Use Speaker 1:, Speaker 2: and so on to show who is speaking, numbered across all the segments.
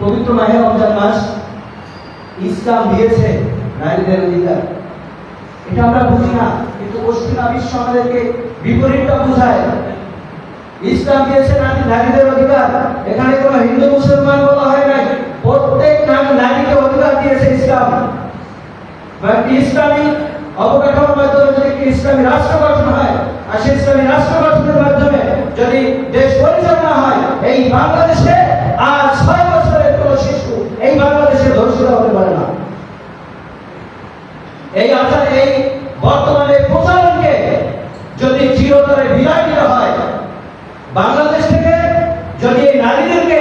Speaker 1: পবিত্র মাহে রমজান মাস ইসলাম দিয়েছে নারীদের অধিকার। এটা আমরা বুঝি না, কিন্তু পশ্চিমা বিশ্ব আমাদেরকে বিপরীতটা বোঝায়। ইসলাম দিয়েছে নারী নারীদের অধিকার। এখানে কোনো হিন্দু, মুসলমান বলা হয় নাই। প্রত্যেক নারী নারীকে অধিকার দিয়েছে ইসলাম। একটি ইসলামী অবকাঠামোর মাধ্যমে যদি একটি ইসলামী রাষ্ট্র গঠন হয়, আর সেই ইসলামী রাষ্ট্র গঠনের মাধ্যমে যদি দেশ পরিচালনা হয়, এই বাংলাদেশে আর ছয় বছরের কোনো শিশু এই বাংলাদেশে ধর্ষিত হতে পারে না এই আচার এই বর্তমানে প্রচারণকে যদি চিরতরে বিদায় দিতে হয়, বাংলাদেশ থেকে যদি এই নারীদেরকে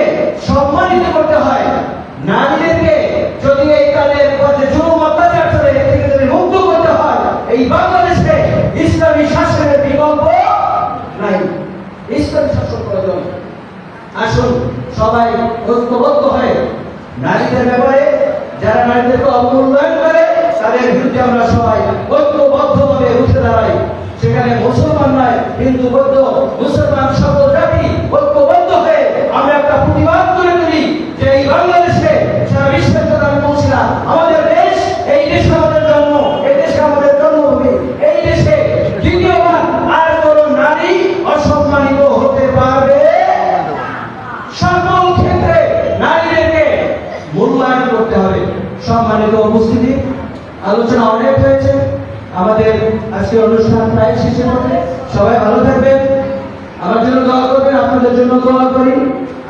Speaker 1: সম্মানিত করতে হয়, নারীদেরকে যদি এই কালের পথে জুলুম অত্যাচার এর থেকে যদি মুক্ত করতে হয়, এই বাংলাদেশে ইসলামী শাসনের বিকল্প নাই। ইসলামী শাসন প্রয়োজন। আসুন, সবাই ঐক্যবদ্ধ হয়ে নারীদের ব্যাপারে, যারা নারীদেরকে অবমূল্যায়ন করে তাদের বিরুদ্ধে আমরা সবাই ঐক্যবদ্ধভাবে উঠে দাঁড়াই। সেখানে মুসলমান নয়, হিন্দু, বৌদ্ধ, মুসলমান সকল জাতি ঐক্যবদ্ধ হয়ে আমরা একটা প্রতিবাদ করে তুলি যে এই বাংলাদেশে সারা বিশ্বের জন্য আমি আমাদের দেশ, এই দেশ আমাদের জন্ম, এই দেশ আমাদের জন্মভূমি, এই দেশে দ্বিতীয়বার আর কোনো নারী অসম্মানিত হতে পারবে? সকল ক্ষেত্রে নারীদেরকে মূল্যায়ন করতে হবে। সম্মানিত উপস্থিতি আলোচনা অনেক হয়েছে। আমাদের আজকে অনুষ্ঠান প্রায় শেষের হবে সবাই ভালো থাকবেন। আমার জন্য দোয়া করবেন, আপনাদের জন্য দোয়া করি।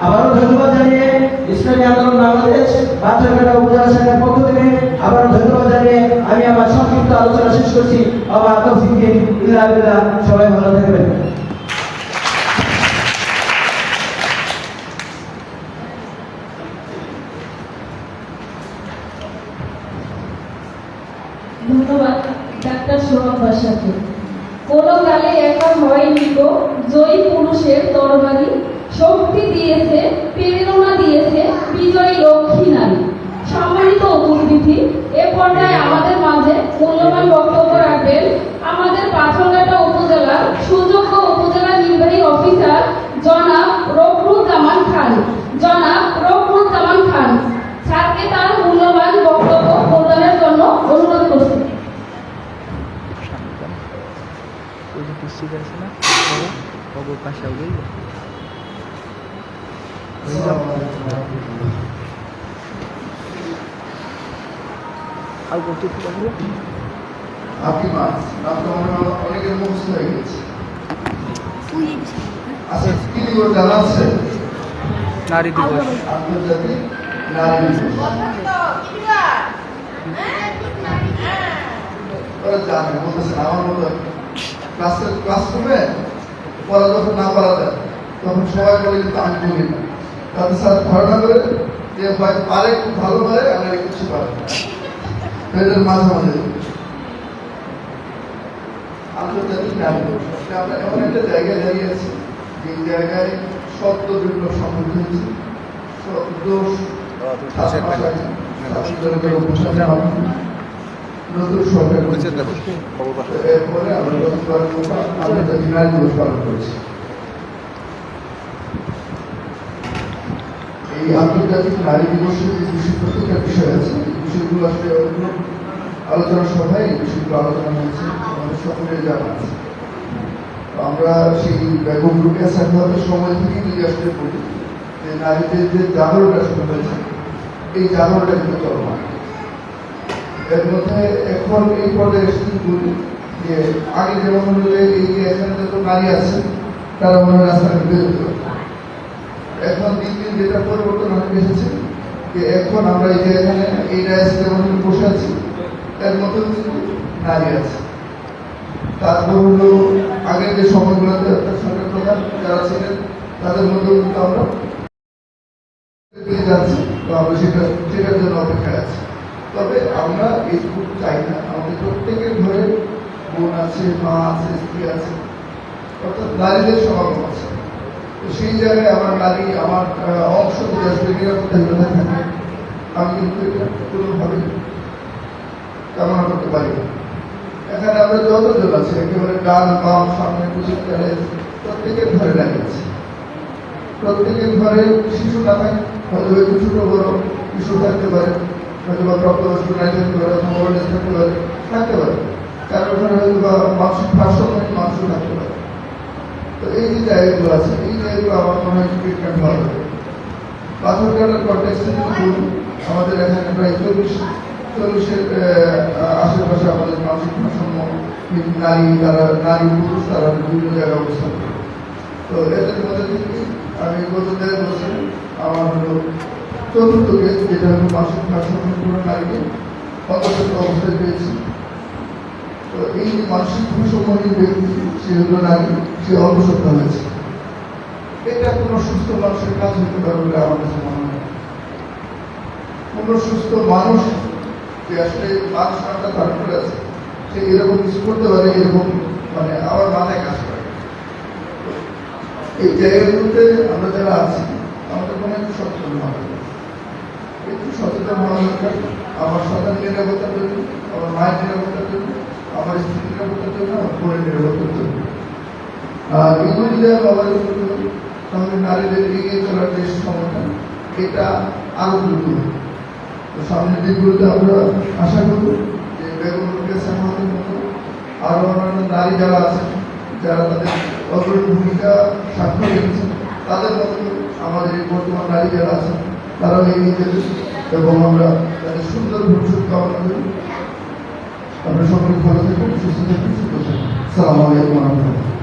Speaker 1: আবারও ধন্যবাদ জানিয়ে ইসলামী আন্দোলন বাংলাদেশ বাচ্চাঘাটা উপজেলা পক্ষ থেকে আবারও ধন্যবাদ জানিয়ে আমি আমার সংক্ষিপ্ত আলোচনা শেষ করছি। আবার তৌফিক সবাই ভালো থাকবেন
Speaker 2: ধন্যবাদ ডাক্তার সোহাগ বাসাকে কোনো কালে একা হয়নি গো, জয়ী পুরুষের তরবারি। শক্তি দিয়েছে, প্রেরণা দিয়েছে বিজয়ী লক্ষ্মী নারী। সম্মানিত উপস্থিতি এ পর্যায়ে আমাদের মাঝে মূল্যবান বক্তব্য
Speaker 3: পিসি আছে না ওগুলো পাশে ওগুলোই আর করতে একটু পারবে
Speaker 4: আপনি মাছ হয় অনেকের মুখস্থ হয়ে গেছে। আচ্ছা কি দিবস জানা আছে?
Speaker 3: নারী দিবস।
Speaker 4: আন্তর্জাতিক নারী দিবস। ওরা জানে বলতেছে আমার মতো ক্লাসে ক্লাসরুমে পড়া যখন না করা যায়, তখন সবাই বলে কিন্তু আমি বলি না। তাতে স্যার ধারণা করে যে পারে খুব ভালো পারে আমরা কিছু পারে না। তো এটার মাঝে মাঝে। আন্তর্জাতিক নারী আমরা এমন একটা জায়গায় দাঁড়িয়ে আছি, যে জায়গায় সত্য বিপ্লব সম্মুখীন হয়েছে। সত্য নতুন সরকার এরপরে আমরা আন্তর্জাতিক নারী দিবস পালন করেছি। এই আন্তর্জাতিক নারী দিবসের যে বিষয় প্রত্যেকটা বিষয় আছে বিষয়গুলো আসলে আলোচনা সভায় এই বিষয়গুলো আলোচনা হয়েছে। আমাদের সকলের জানা আছে। আমরা সেই রুকিয়া সাহেবের সময় থেকেই যদি আসলে বলি যে নারীদের যে জাগরণটা শুরু হয়েছে এই জাগরণটা কিন্তু চলমান। এর মধ্যে এখন এই পর্যায়ে এসেছি বলি যে আগে যেমন হলো যে এই এখানে যত নারী আছে, তারা মনে রাস্তাঘাটে এখন দিন দিন যেটা পরিবর্তন হয়ে এসেছে, যে এখন আমরা এই যে এখানে এই ডায়াসে যেমন বসে আছি, এর মধ্যে কিন্তু নারী আছে। তারপর হলো আগের যে সময়গুলোতে অর্থাৎ সরকার প্রধান যারা ছিলেন, তাদের মধ্যেও কিন্তু আমরা পেয়ে যাচ্ছি, তো আমরা সেটা সেটার জন্য অপেক্ষায় আছি। তবে আমরা এইটুকু চাই না। আমাদের প্রত্যেকের ঘরে বোন আছে, মা আছে, স্ত্রী আছে, অর্থাৎ নারীদের সমাগম আছে। তো সেই জায়গায় আমার নারী, আমার অংশ যদি আসলে নিরাপত্তাহীনতা থাকে, আমি কিন্তু এটা কোনোভাবে কামনা করতে পারি না। এখানে আমরা যতজন আছি, একেবারে ডান বাম, সামনে পিছনে চলে প্রত্যেকের ঘরে আছে। প্রত্যেকের ঘরে শিশু না থাকে হয়তো একটু ছোট বড় ইস্যু থাকতে পারে। হয়তো বা প্রাপ্তবয়স্ক নারী থাকতে পারে অথবা ওয়ার্ডেস থাকতে পারে। কারণ ওখানে হয়তো বা মানসিক ভারসাম্য মানুষও থাকতে পারে। তো এই যে জায়গাগুলো আছে, এই জায়গাগুলো আমার মনে হয় ট্রিটমেন্ট ভালো হবে। পাথর কাটার কন্টেক্সটে যদি বলি, আমাদের এখানে প্রায় চল্লিশ, চল্লিশের আশেপাশে আমাদের মানসিক ভারসাম্য নারী, তারা, নারী পুরুষ, তারা বিভিন্ন জায়গায় অবস্থান করে। তো এদের মধ্যে থেকে আমি গত দেড় বছর আমার হলো চতুর্থ কেস যেটা হলো মানসিক ভারসাম্যপূর্ণ নারীকে অন্তর্গত অবস্থায় পেয়েছি তো এই মানসিক ভারসাম্যহীন ব্যক্তি সে হলো নারী সে অবসত্তা হয়েছে এটা কোনো সুস্থ মানুষের কাজ হতে পারে বলে আমার কাছে মনে হয় কোনো সুস্থ মানুষ যে আসলে মানুষ নামটা ধারণ করে আছে সে এরকম কিছু করতে পারে এরকম মানে আমার মাথায় কাজ করে এই জায়গাগুলোতে আমরা যারা আছি, আমাদের কোনো একটু সচেতন দরকার। একটু সচেতন হওয়া দরকার। আমার সন্তান নিরাপত্তার জন্য, আমার মায়ের নিরাপত্তার জন্য, আমার স্ত্রীর নিরাপত্তার জন্য, আমার বোনের নিরাপত্তার জন্য। আর এগুলো যদি আমি আমাদের পারি তাহলে নারীদের এগিয়ে চলার যে ক্ষমতা এটা আরও দ্রুত। তো সামনের দিনগুলোতে আমরা আশা করব যে বেগম সাহেবের মতো আরও অন্যান্য নারী যারা আছেন যারা তাদের অগ্রণী ভূমিকা স্বাক্ষর রেখেছেন তাদের মতো আমাদের বর্তমান নারী যারা আছেন তারাও এগিয়ে যাবে এবং আমরা তাদের সুন্দর ভবিষ্যৎ কামনা করি। আমরা সকলে ভালো থাকুন, সুস্থ থাকুন, সুস্থ সালাম সালামালাইকুম রহমতুল্লাহ।